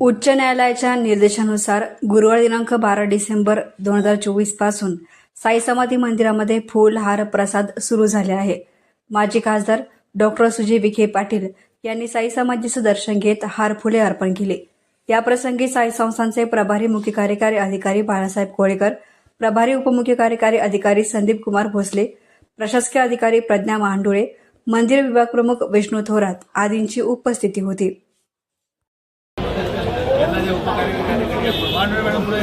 उच्च न्यायालयाच्या निर्देशानुसार गुरुवार दिनांक बारा डिसेंबर दोन हजार चोवीसपासून साई समाधी मंदिरामध्ये फुल हार प्रसाद सुरू झाले आहे. माजी खासदार डॉक्टर सुजय विखे पाटील यांनी साई समाधीचं दर्शन घेत हार फुले अर्पण केले. याप्रसंगी साई संस्थांचे प्रभारी मुख्य कार्यकारी अधिकारी बाळासाहेब कोळेकर प्रभारी उपमुख्य कार्यकारी अधिकारी संदीप कुमार भोसले प्रशासकीय अधिकारी प्रज्ञा महांडुळे मंदिर विभाग प्रमुख विष्णू थोरात आदींची उपस्थिती होती. જે ઉપકારી માંડવે મેડમ પૂરે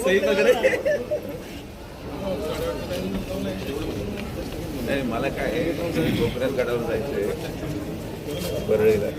सही नाही मला काय कोपऱ्यात गडावर जायचंय. परळीला